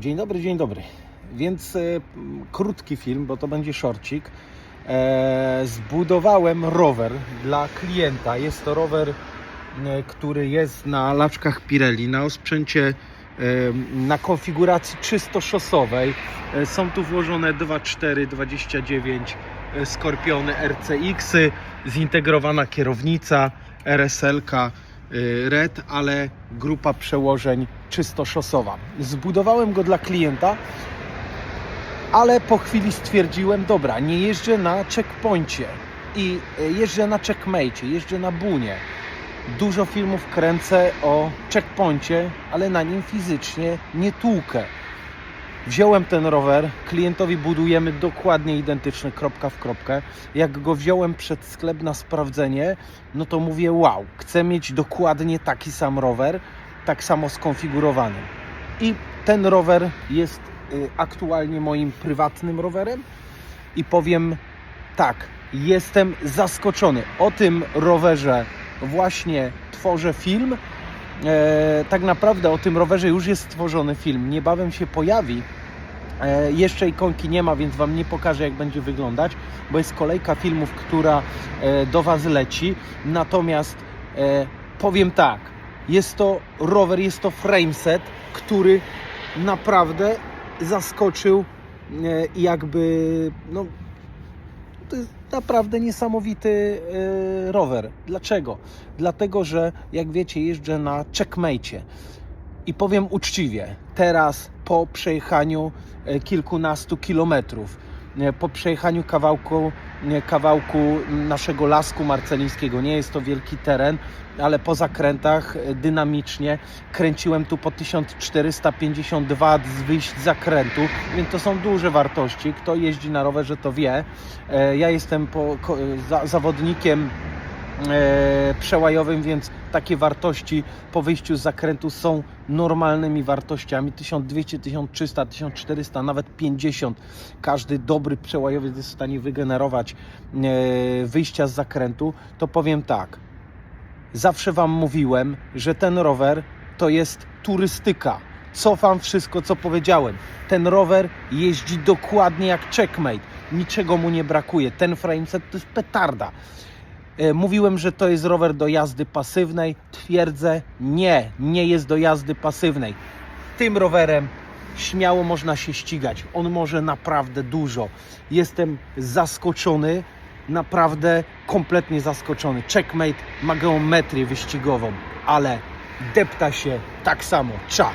Dzień dobry, dzień dobry. Więc e, krótki film, bo to będzie szorcik. E, zbudowałem rower dla klienta. Jest to rower, e, który jest na laczkach Pirelli, na osprzęcie, e, na konfiguracji czysto szosowej. Są tu włożone 2.4, 29 e, Skorpiony RCX-y, zintegrowana kierownica, RSL-ka Red, ale grupa przełożeń czysto szosowa. Zbudowałem go dla klienta, ale po chwili stwierdziłem, dobra, nie jeżdżę na checkpoincie i y, jeżdżę na checkmate, jeżdżę na bunie. Dużo filmów kręcę o checkpoincie, ale na nim fizycznie nie tłukę. Wziąłem ten rower, klientowi budujemy dokładnie identyczny, kropka w kropkę. Jak go wziąłem przed sklep na sprawdzenie, no to mówię, wow, chcę mieć dokładnie taki sam rower, tak samo skonfigurowany. I ten rower jest y, aktualnie moim prywatnym rowerem i powiem tak, jestem zaskoczony. O tym rowerze właśnie tworzę film. E, tak naprawdę o tym rowerze już jest stworzony film. Niebawem się pojawi. E, jeszcze ikonki nie ma, więc Wam nie pokażę, jak będzie wyglądać, bo jest kolejka filmów, która e, do Was leci. Natomiast e, powiem tak, jest to rower, jest to frameset, który naprawdę zaskoczył jakby, no, to jest naprawdę niesamowity rower. Dlaczego? Dlatego, że jak wiecie, jeżdżę na checkmate. I powiem uczciwie, teraz po przejechaniu e, kilkunastu kilometrów, e, po przejechaniu kawałku, e, kawałku naszego lasku marcelińskiego, nie jest to wielki teren, ale po zakrętach dynamicznie kręciłem tu po 1452 z wyjść zakrętu, więc to są duże wartości. Kto jeździ na rowerze to wie. Ja jestem po, zawodnikiem przełajowym, więc takie wartości po wyjściu z zakrętu są normalnymi wartościami 1200, 1300, 1400, nawet 50. Każdy dobry przełajowiec jest w stanie wygenerować e, wyjścia z zakrętu. To powiem tak. Zawsze Wam mówiłem, że ten rower to jest turystyka. Cofam wszystko, co powiedziałem. Ten rower jeździ dokładnie jak checkmate. Niczego mu nie brakuje. Ten frameset to jest petarda. E, Mówiłem, że to jest rower do jazdy pasywnej. Twierdzę, nie, nie jest do jazdy pasywnej. Tym rowerem śmiało można się ścigać. On może naprawdę dużo. Jestem zaskoczony, naprawdę kompletnie zaskoczony. Checkmate ma geometrię wyścigową, ale depta się tak samo. Czad.